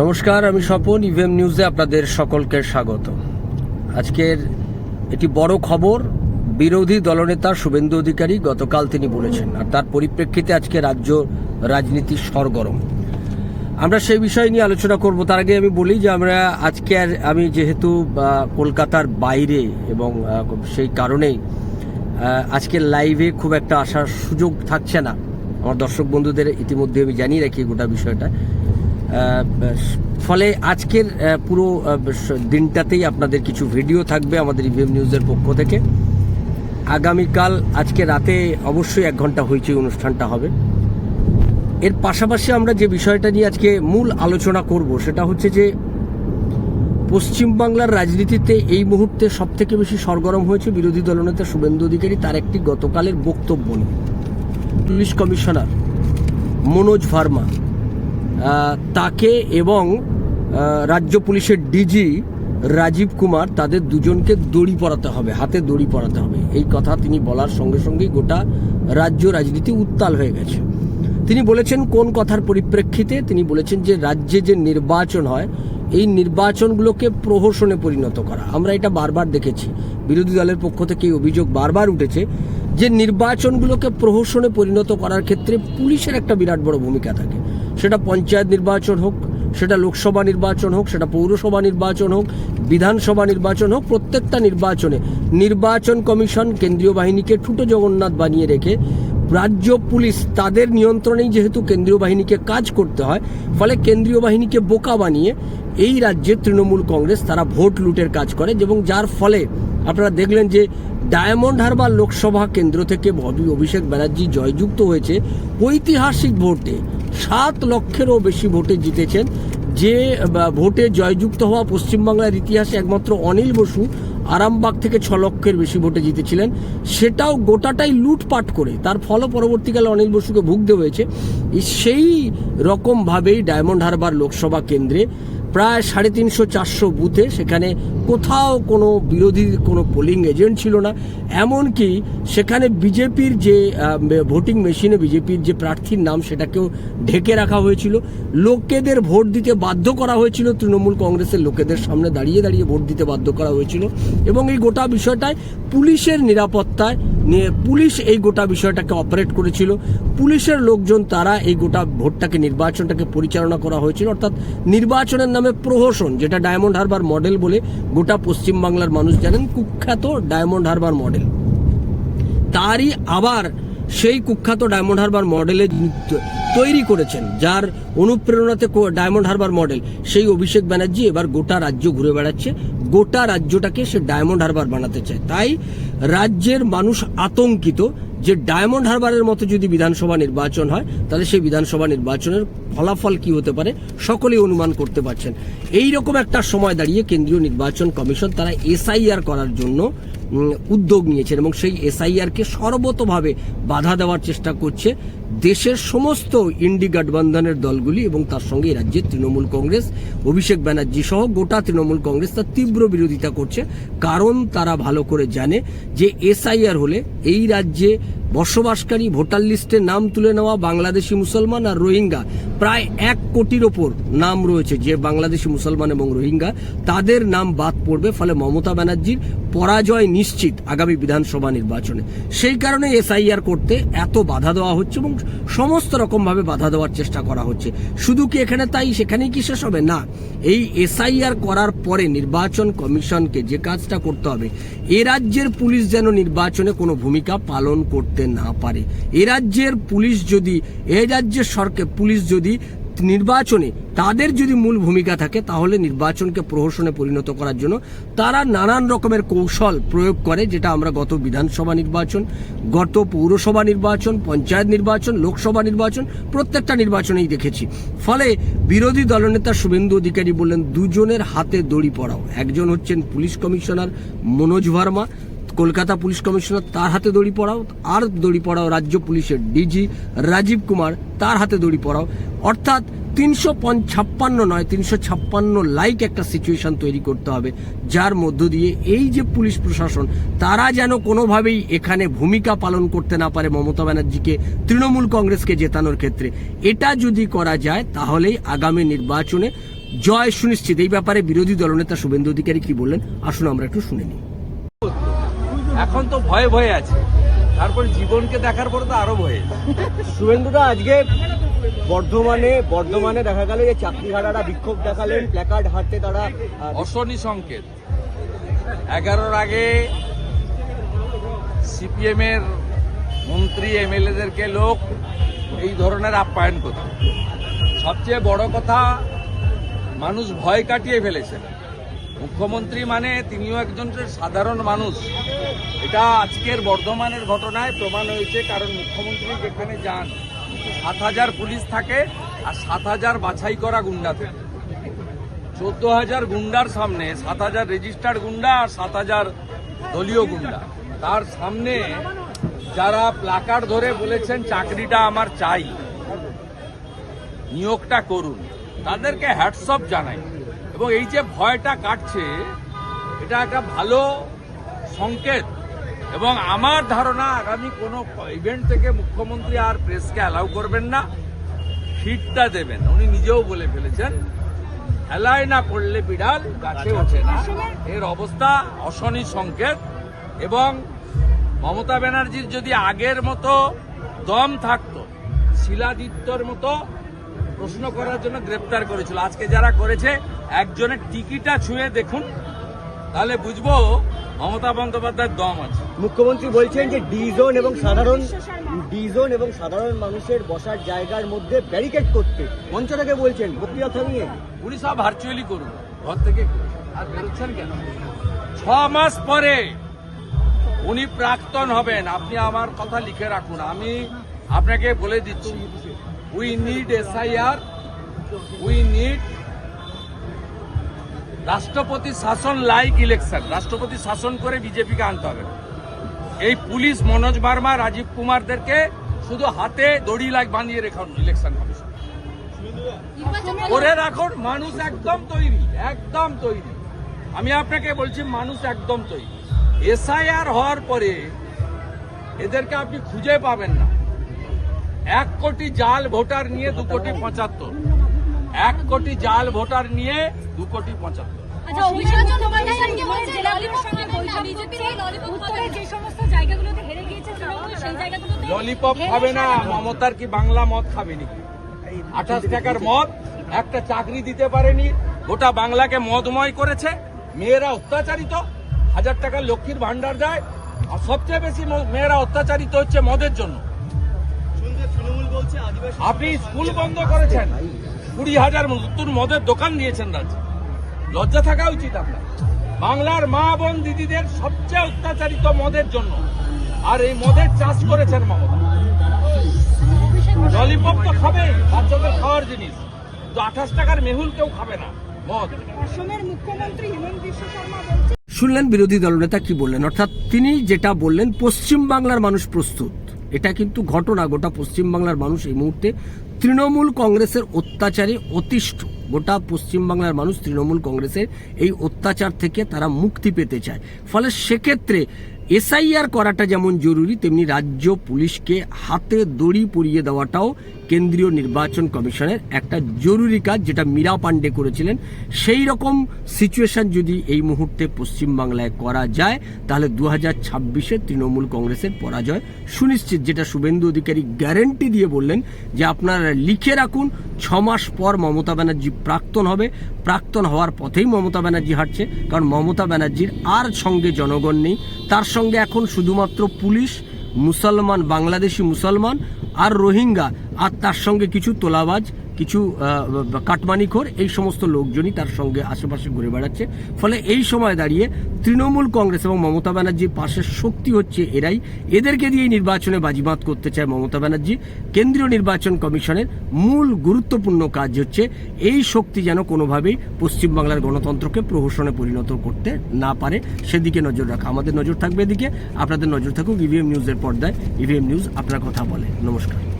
নমস্কার আমি স্বপন ইভিএম নিউজে আপনাদের সকলকে স্বাগত। আজকের একটি বড় খবর বিরোধী দলনেতা শুভেন্দু অধিকারী গতকাল তিনি বলেছেন আর তার পরিপ্রেক্ষিতে আজকে রাজ্য রাজনীতি সরগরম। আমরা সেই বিষয় নিয়ে আলোচনা করব। তার আগে আমি বলি যে আমরা আজকে আমি যেহেতু কলকাতার বাইরে এবং সেই কারণেই আহ, আজকের লাইভে খুব একটা আসার সুযোগ থাকছে না। আমার দর্শক বন্ধুদের ইতিমধ্যে আমি জানিয়ে রাখি গোটা বিষয়টা। ফলে আজকের পুরো দিনটাতেই আপনাদের কিছু ভিডিও থাকবে আমাদের ইভিএম নিউজের পক্ষ থেকে। আগামীকাল, আজকে রাতে অবশ্যই এক ঘণ্টা হইচই অনুষ্ঠানটা হবে। এর পাশাপাশি আমরা যে বিষয়টা নিয়ে আজকে মূল আলোচনা করব, সেটা হচ্ছে যে পশ্চিমবাংলার রাজনীতিতে এই মুহূর্তে সব থেকে বেশি সরগরম হয়েছে বিরোধী দলনেতা শুভেন্দু অধিকারী, তার একটি গতকালের বক্তব্য নিয়ে। পুলিশ কমিশনার মনোজ ভার্মা তাকে এবং রাজ্য পুলিশের ডিজি রাজীব কুমার তাদের দুজনকে দড়ি পরাতে হবে, হাতে দড়ি পরাতে হবে। এই কথা তিনি বলার সঙ্গে সঙ্গেই গোটা রাজ্য রাজনীতি উত্তাল হয়ে গেছে। তিনি বলেছেন কোন কথার পরিপ্রেক্ষিতে? তিনি বলেছেন যে রাজ্যে যে নির্বাচন হয়, এই নির্বাচনগুলোকে প্রহসনে পরিণত করা। আমরা এটা বারবার দেখেছি। বিরোধী দলের পক্ষ থেকে এই অভিযোগ বারবার উঠেছে যে নির্বাচনগুলোকে প্রহসনে পরিণত করার ক্ষেত্রে পুলিশের একটা বিরাট বড় ভূমিকা থাকে। সেটা পঞ্চায়েত নির্বাচন হোক, সেটা লোকসভা নির্বাচন হোক, সেটা পৌরসভা নির্বাচন হোক, বিধানসভা নির্বাচন হোক, প্রত্যেকটা নির্বাচনে নির্বাচন কমিশন কেন্দ্রীয় বাহিনীকে ঠুটো জগন্নাথ বানিয়ে রেখে রাজ্য পুলিশ তাদের নিয়ন্ত্রণেই যেহেতু কেন্দ্রীয় বাহিনীকে কাজ করতে হয়, ফলে কেন্দ্রীয় বাহিনীকে বোকা বানিয়ে এই রাজ্যে তৃণমূল কংগ্রেস তারা ভোট লুটের কাজ করে এবং যার ফলে আপনারা দেখলেন যে ডায়মন্ড হারবার লোকসভা কেন্দ্র থেকে ববি অভিষেক ব্যানার্জি জয়যুক্ত হয়েছে। ঐতিহাসিক ভোটে সাত লক্ষেরও বেশি ভোটে জিতেছেন। যে ভোটে জয়যুক্ত হওয়া পশ্চিমবাংলার ইতিহাসে একমাত্র অনিল বসু আরামবাগ থেকে ছ লক্ষের বেশি ভোটে জিতেছিলেন। সেটাও গোটাটাই লুটপাট করে। তার ফলও পরবর্তীকালে অনিল বসুকে ভুগতে হয়েছে। সেই রকমভাবেই ডায়মন্ড হারবার লোকসভা কেন্দ্রে প্রায় সাড়ে তিনশো চারশো বুথে সেখানে কোথাও কোনো বিরোধী, কোনো পোলিং এজেন্ট ছিল না। এমনকি সেখানে বিজেপির যে ভোটিং মেশিনে বিজেপির যে প্রার্থীর নাম সেটাকেও ঢেকে রাখা হয়েছিল। লোকেদের ভোট দিতে বাধ্য করা হয়েছিল। তৃণমূল কংগ্রেসের লোকেদের সামনে দাঁড়িয়ে দাঁড়িয়ে ভোট দিতে বাধ্য করা হয়েছিল। এবং এই গোটা বিষয়টায় পুলিশের নিরাপত্তায় নিয়ে পুলিশ এই গোটা বিষয়টাকে অপারেট করেছিল। পুলিশের লোকজন তারা এই গোটা ভোটটাকে, নির্বাচনটাকে পরিচালনা করা হয়েছিল। অর্থাৎ নির্বাচনের নামে প্রহসন, যেটা ডায়মন্ড হারবার মডেল বলে গোটা পশ্চিমবাংলার মানুষ জানেন, কুখ্যাত ডায়মন্ড হারবার মডেল। তারই আবার সেই কুখ্যাত ডায়মন্ড হারবার মডেলে তৈরি করেছেন, যার অনুপ্রেরণাতে ডায়মন্ড হারবার মডেল, সেই অভিষেক ব্যানার্জি এবার গোটা রাজ্য ঘুরে বেড়াচ্ছে। গোটা রাজ্যটাকে সে ডায়মন্ড হারবার বানাতে চায়। তাই রাজ্যের মানুষ আতঙ্কিত যে ডায়মন্ড হারবারের মতো যদি বিধানসভা নির্বাচন হয়, তাহলে সেই বিধানসভা নির্বাচনের ফলাফল কি হতে পারে সকলেই অনুমান করতে পারছেন। এই রকম একটা সময় দাঁড়িয়ে কেন্দ্রীয় নির্বাচন কমিশন তারা এসআইআর করার জন্য উদ্যোগ নিয়েছেন এবং সেই এসআইআরকে সর্বতভাবে বাধা দেওয়ার চেষ্টা করছে দেশের সমস্ত ইন্ডি গঠবন্ধনের দলগুলি এবং তার সঙ্গে রাজ্যের তৃণমূল কংগ্রেস, অভিষেক ব্যানার্জি সহ গোটা তৃণমূল কংগ্রেস তার তীব্র বিরোধিতা করছে। কারণ তারা ভালো করে জানে যে এসআইআর হলে এই রাজ্যে বসবাসকারী ভোটার লিস্টে নাম তুলে নেওয়া বাংলাদেশি মুসলমান আর রোহিঙ্গা। প্রায় এক কোটির ওপর নাম রয়েছে যে বাংলাদেশি মুসলমান এবং রোহিঙ্গা। তাদের নাম বাদ পড়বে, ফলে মমতা ব্যানার্জির পরাজয় নিশ্চিত আগামী বিধানসভা নির্বাচনে। সেই কারণে এসআইআর করতে এত বাধা দেওয়া হচ্ছে এবং সমস্ত রকমভাবে বাধা দেওয়ার চেষ্টা করা হচ্ছে। শুধু কি এখানে তাই, সেখানেই কি শেষ হবে? না, এই এসআইআর করার পরে নির্বাচন কমিশনকে যে কাজটা করতে হবে, এ রাজ্যের পুলিশ যেন নির্বাচনে কোনো ভূমিকা পালন করতে না পারে। এ রাজ্যের পুলিশ যদি, এ রাজ্যের সরকার, পুলিশ যদি নির্বাচনে তাদের যদি মূল ভূমিকা থাকে, তাহলে নির্বাচনকে প্রহসনে পরিণত করার জন্য তারা নানান রকমের কৌশল প্রয়োগ করে, যেটা আমরা গত বিধানসভা নির্বাচন, গত পৌরসভা নির্বাচন, পঞ্চায়েত নির্বাচন, লোকসভা নির্বাচন, প্রত্যেকটা নির্বাচনেই দেখেছি। ফলে বিরোধী দলনেতা শুভেন্দু অধিকারী বললেন, দুজনের হাতে দড়ি পড়াও একজন হচ্ছেন police commissioner Manoj Verma Kolkata police commissioner তার হাতে দড়ি পড়াও আর দড়ি পড়াও রাজ্য পুলিশের ডিজি রাজীব কুমার তার হাতে দড়ি পড়াও অর্থাৎ তিনশো ছাপ্পান্ন নয়, তিনশো ছাপ্পান্ন লাইক একটা সিচুয়েশন তৈরি করতে হবে, যার মধ্য দিয়ে এই যে পুলিশ প্রশাসন, তারা যেন কোনোভাবেই এখানে ভূমিকা পালন করতে না পারে মমতা ব্যানার্জিকে, তৃণমূল কংগ্রেসকে জেতানোর ক্ষেত্রে। এটা যদি করা যায়, তাহলেই আগামী নির্বাচনে জয় সুনিশ্চিত। এই ব্যাপারে বিরোধী দলনেতা শুভেন্দু অধিকারী কি বললেন, আসুন আমরা একটু শুনে নিই। এখন তো ভয়ে ভয়ে আছে। তারপর জীবনকে দেখার পরে তো আরও ভয়ে শুভেন্দুদা আজকে বর্ধমানে বর্ধমানে দেখা গেল যে চাকরিহারারা বিক্ষোভ দেখালেন প্ল্যাকার্ড হাতে তারা অশনি সংকেত। এগারোর আগে সিপিএম এর মন্ত্রী এমএলএদেরকে লোক এই ধরনের আপ্যায়ন করত। সবচেয়ে বড় কথা মানুষ ভয় কাটিয়ে ফেলেছে। মুখ্যমন্ত্রী মানে তিনিও একজন সাধারণ মানুষ। এটা আজকের বর্ধমানের ঘটনায় প্রমাণ হয়েছে, কারণ মুখ্যমন্ত্রী যেখানে যান, সাত হাজার পুলিশ থাকে আর সাত হাজার বাছাই করা গুন্ডা থাকে। চোদ্দ হাজার গুন্ডার সামনে, সাত হাজার রেজিস্টার্ড গুন্ডা আর সাত হাজার দলীয় গুন্ডা। তার সামনে যারা প্লাকার্ড ধরে বলেছেন, চাকরিটা আমার চাই। নিয়োগটা করুন। তাদেরকে হ্যাটসঅপ জানাই। এবং এই যে ভয়টা কাটছে, এটা একটা ভালো সংকেত। এবং আমার ধারণা আগামী কোনো ইভেন্ট থেকে মুখ্যমন্ত্রী আর প্রেসকে অ্যালাউ করবেন না ফিটটা দেবেন। উনি নিজেও বলে ফেলেছেন হেলায় না পড়লে বিড়াল গাছে ওঠে না। এর অবস্থা অশনি সংকেত। এবং মমতা ব্যানার্জির যদি আগের মতো দম থাকতো, শিলাদিত্যর মতো প্রশ্ন করার জন্য গ্রেপ্তার করেছিল। আজকে যারা করেছে একজনের টিকিটা ছুঁয়ে দেখুন তাহলে বুঝব মমতা বন্দ্যোপাধ্যায়ের দম আছে। মুখ্যমন্ত্রী বলছেন যে ডি জোন এবং সাধারণ ডি জোন এবং সাধারণ মানুষের বসার জায়গার মধ্যে ব্যারিকেড করতে। মঞ্চ থেকে বলছেন বক্তৃতা থামিয়ে উনি সব ভার্চুয়ালি করুন ঘর থেকে আর বেরোচ্ছেন কেন? ছ মাস পরে উনি প্রাক্তন হবেন আপনি আমার কথা লিখে রাখুন। আমি আপনাকে বলে দিচ্ছি we need SIR we need রাষ্ট্রপতি শাসন লাইক ইলেকশন রাষ্ট্রপতি শাসন করে বিজেপিকে আনতে হবে। এই পুলিশ মনোজ বার্মা, রাজীব কুমারদেরকে শুধু হাতে দড়ি লাইক বাঁধিয়ে রেখুন ইলেকশন কমিশন করে রাখুন, মানুষ একদম তৈরি একদম তৈরি। আমি আপনাকে বলছি, মানুষ একদম তৈরি। এসআইআর হওয়ার পরে এদেরকে আপনি খুঁজে পাবেন না। এক কোটি জাল ভোটার নিয়ে দু কোটি পঁচাত্তর। এক কোটি জাল ভোটার নিয়ে দু কোটি পঁচাত্তর। আচ্ছা ললিপপ খাবে না মমতার কি বাংলা মদ খাবেনি আঠাশ টাকার মদ একটা চাকরি দিতে পারেনি গোটা বাংলাকে মদময় করেছে মেয়েরা অত্যাচারিত হাজার টাকার লক্ষ্মীর ভান্ডার দেয় আর সবচেয়ে বেশি মেয়েরা অত্যাচারিত হচ্ছে মদের জন্য। আপনি স্কুল বন্ধ করেছেন। কুড়ি হাজার নতুন মদের দোকান দিয়েছেন রাজ্যে। লজ্জা থাকা উচিত আপনার। বাংলার মা বোন দিদিদের সবচেয়ে অত্যাচারিত মদের জন্য। আর এই মদের চাষ করেছেন মমতা। ললিপপ তো খাবেই বাচ্চাদের খাওয়ার জিনিস। তো আঠাশ টাকার মেহুল কেউ খাবে না মদ। অসমের মুখ্যমন্ত্রী হিমন্ত বিশ্ব শর্মা বলছে শুনলেন বিরোধী দলনেতা কি বললেন? অর্থাৎ তিনি যেটা বললেন পশ্চিম বাংলার মানুষ প্রস্তুত। এটা কিন্তু ঘটনা গোটা পশ্চিম বাংলার মানুষ এই মুহূর্তে তৃণমূল কংগ্রেসের অত্যাচারে অতিষ্ঠ। গোটা পশ্চিমবাংলার মানুষ তৃণমূল কংগ্রেসের এই অত্যাচার থেকে তারা মুক্তি পেতে চায়। ফলে সেক্ষেত্রে এসআইআর করাটা যেমন জরুরি, তেমনি রাজ্য পুলিশকে হাতে দড়ি পরিয়ে দেওয়াটাও কেন্দ্রীয় নির্বাচন কমিশনের একটা জরুরি কাজ যেটা মীরা পান্ডে করেছিলেন। সেই রকম সিচুয়েশন যদি এই মুহূর্তে পশ্চিমবাংলায় করা যায়, তাহলে দু হাজার ছাব্বিশে তৃণমূল কংগ্রেসের পরাজয় সুনিশ্চিত, যেটা শুভেন্দু অধিকারী গ্যারেন্টি দিয়ে বললেন যে আপনারা লিখে রাখুন ছ মাস পর মমতা ব্যানার্জি প্রাক্তন হবে। প্রাক্তন হওয়ার পথেই মমতা ব্যানার্জি হাঁটছে, কারণ মমতা ব্যানার্জির আর সঙ্গে জনগণ নেই। তার সঙ্গে এখন শুধুমাত্র পুলিশ, মুসলমান, বাংলাদেশি মুসলমান আর রোহিঙ্গা আর তার সঙ্গে কিছু তোলাবাজ কিছু কাটমানিখোর এই সমস্ত লোকজনই তার সঙ্গে আশেপাশে ঘুরে বেড়াচ্ছে। ফলে এই সময় দাঁড়িয়ে তৃণমূল কংগ্রেস এবং মমতা ব্যানার্জির পাশের শক্তি হচ্ছে এরাই। এদেরকে দিয়ে নির্বাচনে বাজিমাত করতে চায় মমতা ব্যানার্জি। কেন্দ্রীয় নির্বাচন কমিশনের মূল গুরুত্বপূর্ণ কাজ হচ্ছে এই শক্তি যেন কোনোভাবেই পশ্চিমবাংলার গণতন্ত্রকে প্রহসনে পরিণত করতে না পারে। সেদিকে নজর রাখা, আমাদের নজর থাকবে এদিকে। আপনাদের নজর থাকুক ইভিএম নিউজের পর্দায়। ইভিএম নিউজ আপনার কথা বলে। নমস্কার।